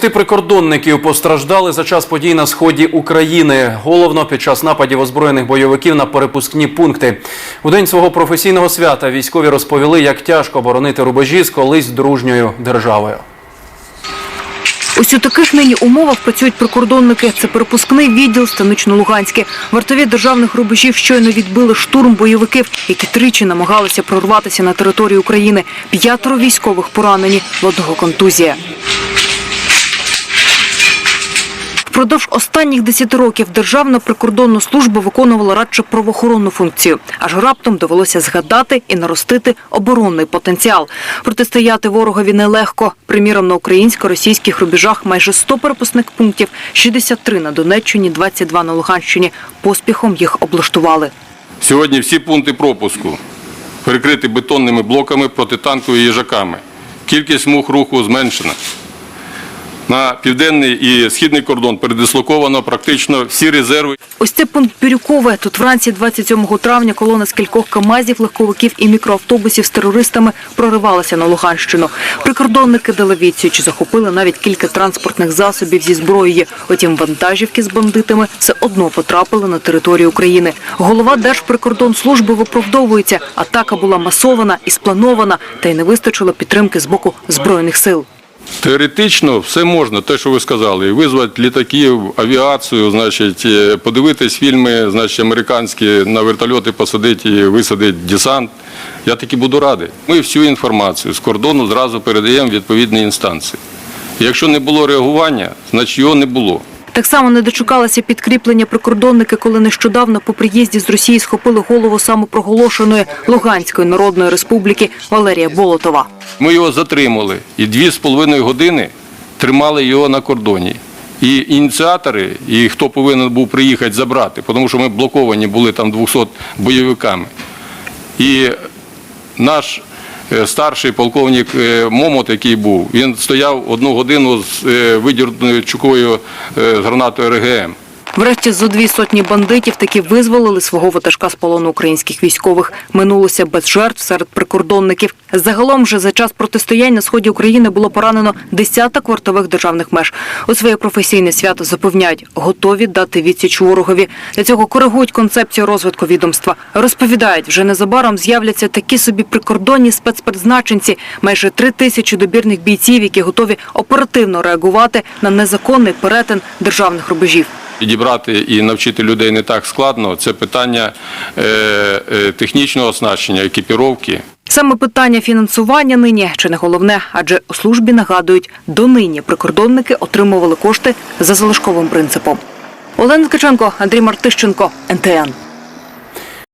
30 прикордонників постраждали за час подій на сході України. Головно під час нападів озброєних бойовиків на перепускні пункти. У день свого професійного свята військові розповіли, як тяжко оборонити рубежі з колись дружньою державою. Ось у таких нині умовах працюють прикордонники. Це перепускний відділ Станично-Луганське. Вартові державних рубежів щойно відбили штурм бойовиків, які тричі намагалися прорватися на територію України. П'ятеро військових поранені, одного контузія. Впродовж останніх 10 років Державна прикордонна служба виконувала радше правоохоронну функцію. Аж раптом довелося згадати і наростити оборонний потенціал. Протистояти ворогові нелегко. Приміром, на українсько-російських рубежах майже 100 перепускних пунктів, 63 на Донеччині, 22 на Луганщині. Поспіхом їх облаштували. Сьогодні всі пункти пропуску перекриті бетонними блоками протитанковими їжаками. Кількість смуг руху зменшена. На південний і східний кордон передислоковано практично всі резерви. Ось це пункт Бірюкове. Тут вранці 27 травня колона з кількох КАМАЗів, легковиків і мікроавтобусів з терористами проривалася на Луганщину. Прикордонники дали відсіч, захопили навіть кілька транспортних засобів зі зброєю. Утім, вантажівки з бандитами все одно потрапили на територію України. Голова Держприкордонслужби виправдовується. Атака була масована і спланована, та й не вистачило підтримки з боку збройних сил. Теоретично все можна, те, що ви сказали, визвати літаків, авіацію, значить, е, подивитись фільми, значить, американські на вертольоти посадити і висадити десант. Я таки буду радий. Ми всю інформацію з кордону зразу передаємо відповідній відповідні інстанції. Якщо не було реагування, значить його не було. Так само не дочекалися підкріплення прикордонники, коли нещодавно по приїзді з Росії схопили голову самопроголошеної Луганської Народної Республіки Валерія Болотова. Ми його затримали і дві з половиною години тримали його на кордоні. І ініціатори, і хто повинен був приїхати забрати, тому що ми блоковані були там 200 бойовиками. І наш старший полковник е, Момот, який був, він стояв одну годину з е, видірною чукою е, з гранатою РГМ. Врешті зо дві сотні бандитів таки визволили свого ватажка з полону українських військових. Минулося без жертв серед прикордонників. Загалом же за час протистоянь на сході України було поранено десяток вартових державних меж. У своє професійне свято запевняють, готові дати відсіч ворогові. Для цього коригують концепцію розвитку відомства. Розповідають, вже незабаром з'являться такі собі прикордонні спецпризначенці, майже три тисячі добірних бійців, які готові оперативно реагувати на незаконний перетин державних рубежів. Підібрати і навчити людей не так складно. Це питання е, е, технічного оснащення, екіпіровки. Саме питання фінансування нині чи не головне, адже у службі нагадують, донині прикордонники отримували кошти за залишковим принципом. Олена Ткаченко, Андрій Мартищенко, НТН.